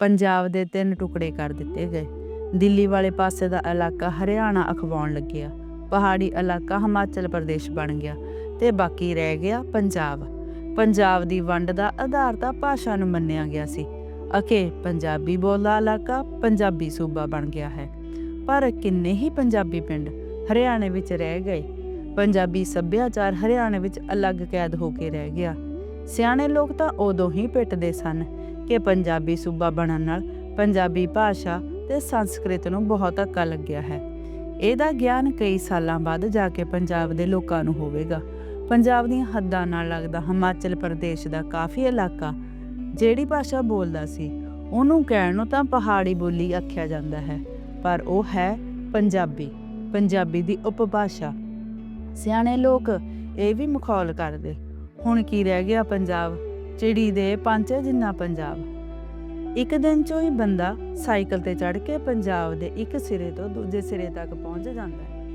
ਪੰਜਾਬ ਦੇ ਤਿੰਨ ਟੁਕੜੇ ਕਰ ਦਿੱਤੇ ਗਏ। ਦਿੱਲੀ ਵਾਲੇ ਪਾਸੇ ਦਾ ਇਲਾਕਾ ਹਰਿਆਣਾ ਅਖਵਾਉਣ ਲੱਗਿਆ। ਪਹਾੜੀ ਇਲਾਕਾ ਹਿਮਾਚਲ ਪ੍ਰਦੇਸ਼ ਬਣ ਗਿਆ ਤੇ ਬਾਕੀ ਰਹਿ ਗਿਆ ਪੰਜਾਬ। ਪੰਜਾਬ ਦੀ ਵੰਡ ਦਾ ਆਧਾਰ ਤਾਂ ਭਾਸ਼ਾ ਨੂੰ ਮੰਨਿਆ ਗਿਆ ਸੀ। ਅਕੇ ਪੰਜਾਬੀ ਬੋਲਦਾ ਇਲਾਕਾ ਪੰਜਾਬੀ ਸੂਬਾ ਬਣ ਗਿਆ ਹੈ। ਪਰ ਕਿੰਨੇ ਹੀ ਪੰਜਾਬੀ ਪਿੰਡ ਹਰਿਆਣੇ ਵਿੱਚ ਰਹਿ ਗਏ। ਪੰਜਾਬੀ ਸੱਭਿਆਚਾਰ ਹਰਿਆਣੇ ਵਿੱਚ ਅਲੱਗ ਕੈਦ ਹੋ ਕੇ ਰਹਿ ਗਿਆ। ਸਿਆਣੇ ਲੋਕ ਤਾਂ ਉਦੋਂ ਹੀ ਪਿੱਟਦੇ ਸਨ ਕਿ ਪੰਜਾਬੀ ਸੂਬਾ ਬਣਨ ਨਾਲ ਪੰਜਾਬੀ ਭਾਸ਼ਾ ਤੇ ਸੰਸਕ੍ਰਿਤ ਨੂੰ ਬਹੁਤ ਧੱਕਾ ਲੱਗਿਆ ਹੈ। ਇਹਦਾ ਗਿਆਨ ਕਈ ਸਾਲਾਂ ਬਾਅਦ ਜਾ ਕੇ ਪੰਜਾਬ ਦੇ ਲੋਕਾਂ ਨੂੰ ਹੋਵੇਗਾ। ਪੰਜਾਬ ਦੀਆਂ ਹੱਦਾਂ ਨਾਲ ਲੱਗਦਾ ਹਿਮਾਚਲ ਪ੍ਰਦੇਸ਼ ਦਾ ਕਾਫੀ ਇਲਾਕਾ ਜਿਹੜੀ ਭਾਸ਼ਾ ਬੋਲਦਾ ਸੀ, ਉਹਨੂੰ ਕਹਿਣ ਨੂੰ ਤਾਂ ਪਹਾੜੀ ਬੋਲੀ ਆਖਿਆ ਜਾਂਦਾ ਹੈ, ਪਰ ਉਹ ਹੈ ਪੰਜਾਬੀ ਪੰਜਾਬੀ ਦੀ ਉਪਭਾਸ਼ਾ। ਸਿਆਣੇ ਲੋਕ ਇਹ ਵੀ ਮਖੌਲ ਕਰਦੇ, ਹੁਣ ਕੀ ਰਹਿ ਗਿਆ ਪੰਜਾਬ? ਚਿੜੀ ਦੇ ਪੰਜ ਜਿੰਨਾ ਪੰਜਾਬ। ਇੱਕ ਦਿਨ ਚੋਂ ਹੀ ਬੰਦਾ ਸਾਈਕਲ ਤੇ ਚੜ੍ਹ ਕੇ ਪੰਜਾਬ ਦੇ ਇੱਕ ਸਿਰੇ ਤੋਂ ਦੂਜੇ ਸਿਰੇ ਤੱਕ ਪਹੁੰਚ ਜਾਂਦਾ ਹੈ।